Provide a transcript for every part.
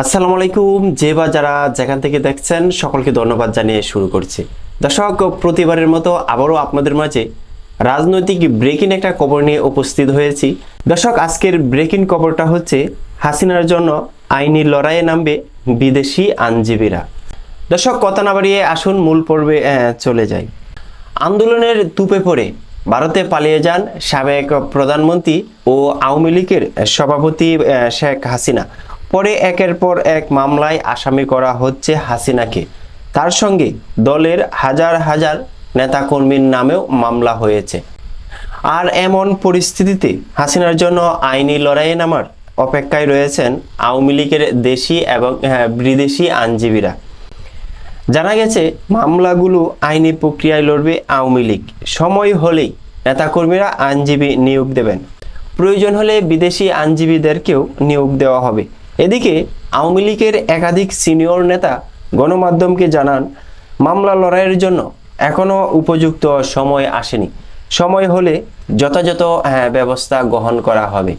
আসসালামু আলাইকুম। যে বা যারা যেখান থেকে দেখছেন, সকলকে ধন্যবাদ জানিয়ে শুরু করছি। দর্শক, প্রতিবারের মতো আবারও আপনাদের মাঝে রাজনৈতিক ব্রেকিং একটা খবর নিয়ে উপস্থিত হয়েছি। দর্শক, আজকের ব্রেকিং খবরটা হচ্ছে হাসিনার জন্য আইনি লড়াইয়ে নামবে বিদেশি আইনজীবীরা। দর্শক, কথা না বাড়িয়ে আসুন, মূল পর্বে চলে যাই। আন্দোলনের তুপে পড়ে ভারতে পালিয়ে যান সাবেক প্রধানমন্ত্রী ও আওয়ামী লীগের সভাপতি শেখ হাসিনা। পরে একের পর এক মামলায় আসামি করা হচ্ছে হাসিনাকে। তার সঙ্গে দলের হাজার হাজার নেতাকর্মীর নামেও মামলা হয়েছে। আর এমন পরিস্থিতিতে হাসিনার জন্য আইনি লড়াইয়ে নামার অপেক্ষায় রয়েছেন আওয়ামী লীগের দেশি এবং হ্যাঁ, বিদেশি আইনজীবীরা। জানা গেছে মামলাগুলো আইনি প্রক্রিয়ায় লড়বে আওয়ামী লীগ। সময় হলেই নেতাকর্মীরা আইনজীবী নিয়োগ দেবেন। প্রয়োজন হলে বিদেশি আইনজীবীদেরকেও নিয়োগ দেওয়া হবে। এদিকে আওয়ামী লীগের একাধিক সিনিয়র নেতা গণমাধ্যমকে জানান মামলা লড়াইয়ের জন্য এখনও উপযুক্ত সময় আসেনি। সময় হলে যথাযথ হ্যাঁ, ব্যবস্থা গ্রহণ করা হবে।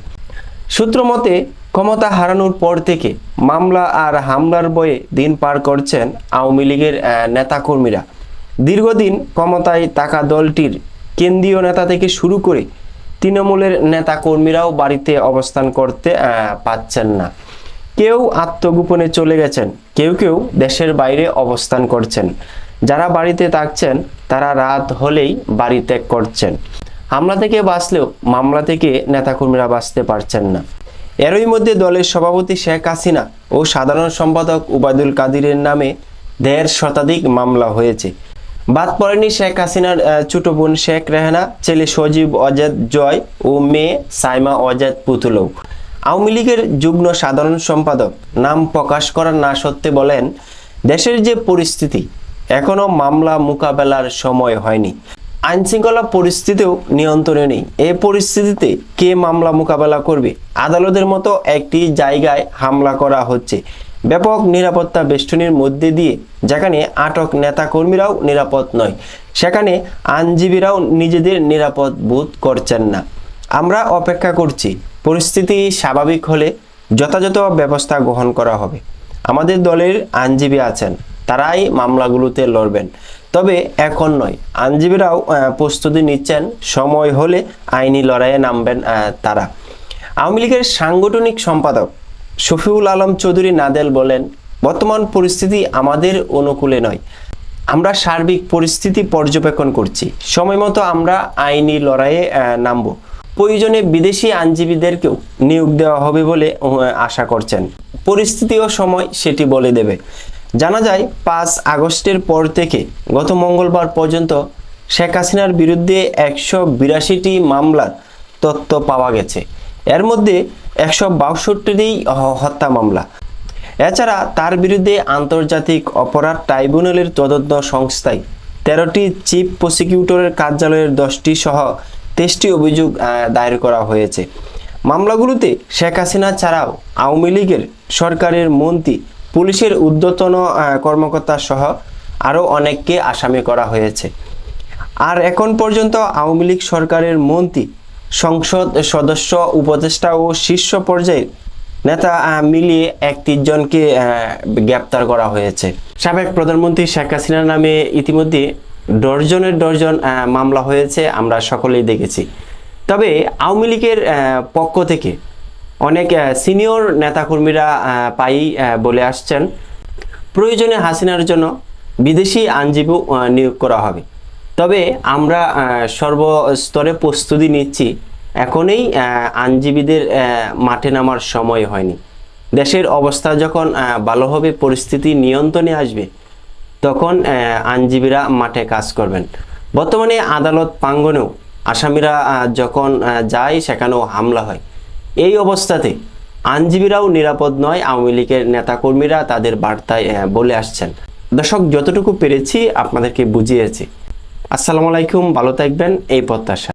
সূত্র মতে ক্ষমতা হারানোর পর থেকে মামলা আর হামলার বয়ে দিন পার করছেন আওয়ামী লীগের নেতাকর্মীরা। দীর্ঘদিন ক্ষমতায় থাকা দলটির কেন্দ্রীয় নেতা থেকে শুরু করে তৃণমূলের নেতাকর্মীরাও বাড়িতে অবস্থান করতে পাচ্ছেন না। কেউ আত্মগোপনে চলে গেছেন, কেউ কেউ দেশের বাইরে অবস্থান করছেন। যারা বাড়িতে থাকছেন, তারা রাত হলেই বাড়ি ত্যাগ করছেন। হামলা থেকে বাঁচলেও মামলা থেকে নেতাকর্মীরা বাঁচতে পারছেন না। এরই মধ্যে দলের সভাপতি শেখ হাসিনা ও সাধারণ সম্পাদক উবায়দুল কাদিরের নামে দেড় শতাধিক মামলা হয়েছে। বাদ পড়েনি শেখ হাসিনার ছোট বোন শেখ রেহানা, ছেলে সজীব অজেদ জয় ও মেয়ে সাইমা অজেদ পুতুলও। আওয়ামী লীগের যুগ্ম সাধারণ সম্পাদক নাম প্রকাশ করার না সত্ত্বে বলেন, দেশের যে পরিস্থিতি, এখনও মামলা মোকাবেলার সময় হয়নি। আইনশৃঙ্খলা পরিস্থিতিও নিয়ন্ত্রণে নেই। এ পরিস্থিতিতে কে মামলা মোকাবেলা করবে? আদালতের মতো একটি জায়গায় হামলা করা হচ্ছে। ব্যাপক নিরাপত্তা বেষ্টনীর মধ্যে দিয়ে যেখানে আটক নেতাকর্মীরাও নিরাপদ নয়, সেখানে আইনজীবীরাও নিজেদের নিরাপদ বোধ করছেন না। আমরা অপেক্ষা করছি পরিস্থিতি স্বাভাবিক হলে যথাযথ ব্যবস্থা গ্রহণ করা হবে। আমাদের দলের আইনজীবী আছেন, তারাই মামলাগুলোতে লড়বেন। তবে এখন নয়, আইনজীবীরাও প্রস্তুতি নিচ্ছেন, সময় হলে আইনি লড়াইয়ে নামবেন তারা। আওয়ামী লীগের সাংগঠনিক সম্পাদক শফিউল আলম চৌধুরী নাদেল বলেন, বর্তমান পরিস্থিতি আমাদের অনুকূলে নয়। আমরা সার্বিক পরিস্থিতি পর্যবেক্ষণ করছি। সময় মতো আমরা আইনি লড়াইয়ে নামব। প্রয়োজনে বিদেশি আইনজীবীদেরকেও নিয়োগ দেওয়া হবে বলে আশা করছেন। পরিস্থিতি ও সময় সেটি বলে দেবে। জানা যায়, পাঁচ আগস্টের পর থেকে গত মঙ্গলবার পর্যন্ত শেখ হাসিনার বিরুদ্ধে একশো বিরাশিটি মামলার তথ্য পাওয়া গেছে। এর মধ্যে একশো বাষট্টিটি হত্যা মামলা। এছাড়া তার বিরুদ্ধে আন্তর্জাতিক অপরাধ ট্রাইব্যুনালের তদন্ত সংস্থায় তেরোটি চিফ প্রসিকিউটরের কার্যালয়ের দশটি সহ তেইশটি অভিযোগ দায়ের করা হয়েছে। মামলাগুলোতে শেখ হাসিনা ছাড়াও আওয়ামী লীগের সরকারের মন্ত্রী পুলিশের আহ, কর্মকর্তা সহ আরও অনেককে আসামি করা হয়েছে। আর এখন পর্যন্ত আওয়ামী লীগ সরকারের মন্ত্রী সংসদ সদস্য উপদেষ্টা ও শীর্ষ পর্যায়ের নেতা মিলিয়ে একত্রিশ জনকে গ্রেপ্তার করা হয়েছে। সাবেক প্রধানমন্ত্রী শেখ হাসিনার নামে ইতিমধ্যে ডর্জনের ডর্জন মামলা হয়েছে, আমরা সকলেই দেখেছি। তবে আওয়ামী লীগের পক্ষ থেকে অনেক সিনিয়র নেতাকর্মীরা পাই বলে আসছেন, প্রয়োজনে হাসিনার জন্য বিদেশি আইনজীবী নিয়োগ করা হবে। তবে আমরা সর্বস্তরে প্রস্তুতি নিচ্ছি, এখনই আইনজীবীদের মাঠে নামার সময় হয়নি। দেশের অবস্থা যখন ভালো হবে, পরিস্থিতি নিয়ন্ত্রণে আসবে তখন আইনজীবীরা মাঠে কাজ করবেন। বর্তমানে আদালত প্রাঙ্গনেও আসামিরা যখন যায় সেখানেও হামলা হয়। এই অবস্থাতে আইনজীবীরাও নিরাপদ নয়, আওয়ামী লীগের নেতাকর্মীরা তাদের বার্তায় বলে আসছেন। দর্শক, যতটুকু পেরেছি আপনাদেরকে বুঝিয়েছি। আসসালামু আলাইকুম, ভালো থাকবেন, এই প্রত্যাশা।